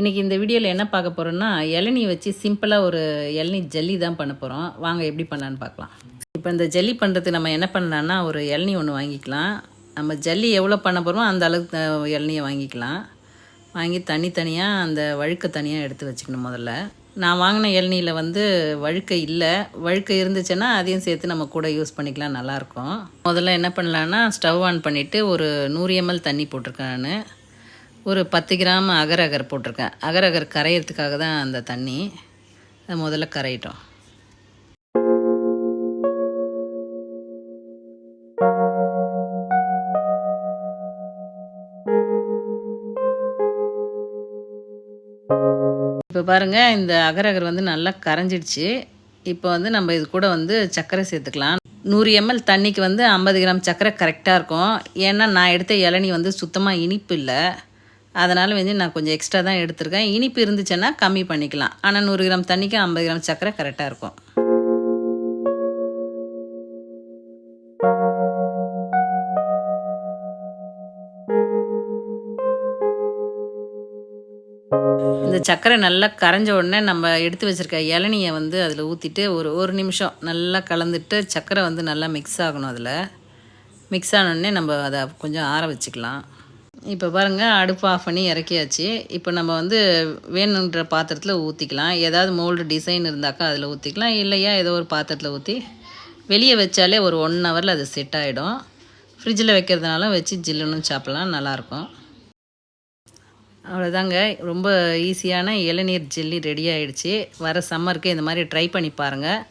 இன்றைக்கி இந்த வீடியோவில் என்ன பார்க்க போகிறோன்னா இளநீ வச்சு சிம்பிளாக ஒரு இளநீ ஜல்லி தான் பண்ண போகிறோம் வாங்க எப்படி பண்ணலான்னு பார்க்கலாம். இப்போ இந்த ஜல்லி பண்ணுறதுக்கு நம்ம என்ன பண்ணலான்னா ஒரு இளநீ ஒன்று வாங்கிக்கலாம். நம்ம ஜல்லி எவ்வளோ பண்ண போகிறோமோ அந்த அளவுக்கு இளநியை வாங்கிக்கலாம். வாங்கி தனித்தனியாக அந்த வழுக்க தனியாக எடுத்து வச்சுக்கணும் முதல்ல. நான் வாங்கின இளநியில் வந்து வழுக்க இல்லை. வழுக்க இருந்துச்சுன்னா அதையும் சேர்த்து நம்ம கூட யூஸ் பண்ணிக்கலாம் நல்லாயிருக்கும் முதல்ல என்ன பண்ணலான்னா ஸ்டவ் ஆன் பண்ணிவிட்டு ஒரு நூறு எம்எல் தண்ணி போட்டிருக்கேன் நான். ஒரு பத்து கிராம் அகர் அகர் போட்டிருக்கேன். அகர் அகர் கரையிறதுக்காக தான் அந்த தண்ணி அதை முதல்ல கரையிட்டோம். இப்போ பாருங்கள் இந்த அகரகர் வந்து நல்லா கரைஞ்சிடுச்சு. இப்போ வந்து நம்ம இது கூட வந்து சர்க்கரை சேர்த்துக்கலாம். நூறு எம்எல் தண்ணிக்கு வந்து ஐம்பது கிராம் சர்க்கரை கரெக்டாக இருக்கும். ஏன்னா நான் எடுத்த இளநி வந்து சுத்தமாக இனிப்பு இல்லை. அதனால் வந்து நான் கொஞ்சம் எக்ஸ்ட்ரா தான் எடுத்திருக்கேன். இனிப்பு இருந்துச்சுன்னா கம்மி பண்ணிக்கலாம். ஆனால் நூறு கிராம் தண்ணிக்கு ஐம்பது கிராம் சர்க்கரை கரெக்டாக இருக்கும். இந்த சர்க்கரை நல்லா கரைஞ்ச உடனே நம்ம எடுத்து வச்சுருக்க இளநியை வந்து அதில் ஊற்றிட்டு ஒரு ஒரு நிமிஷம் நல்லா கலந்துட்டு சர்க்கரை வந்து நல்லா மிக்ஸ் ஆகணும் அதில். மிக்ஸ் ஆனோடனே நம்ம அதை கொஞ்சம் ஆற வச்சுக்கலாம். இப்போ பாருங்கள் அடுப்பு ஆஃப் பண்ணி இறக்கியாச்சு. இப்போ நம்ம வந்து வேணுன்ற பாத்திரத்தில் ஊற்றிக்கலாம் ஏதாவது மோல்டு டிசைன் இருந்தாக்கா அதில் ஊற்றிக்கலாம் இல்லையா ஏதோ ஒரு பாத்திரத்தில் ஊற்றி வெளியே வச்சாலே ஒரு ஒன் ஹவரில் அது செட் ஆகிடும் ஃப்ரிட்ஜில் வைக்கிறதுனால வச்சு ஜில்லுன்னு சாப்பிட்லாம். நல்லாயிருக்கும். அவ்வளோதாங்க ரொம்ப ஈஸியான இளநீர் ஜெல்லி ரெடி ஆகிடுச்சி வர சம்மருக்கு இந்த மாதிரி ட்ரை பண்ணி பாருங்கள்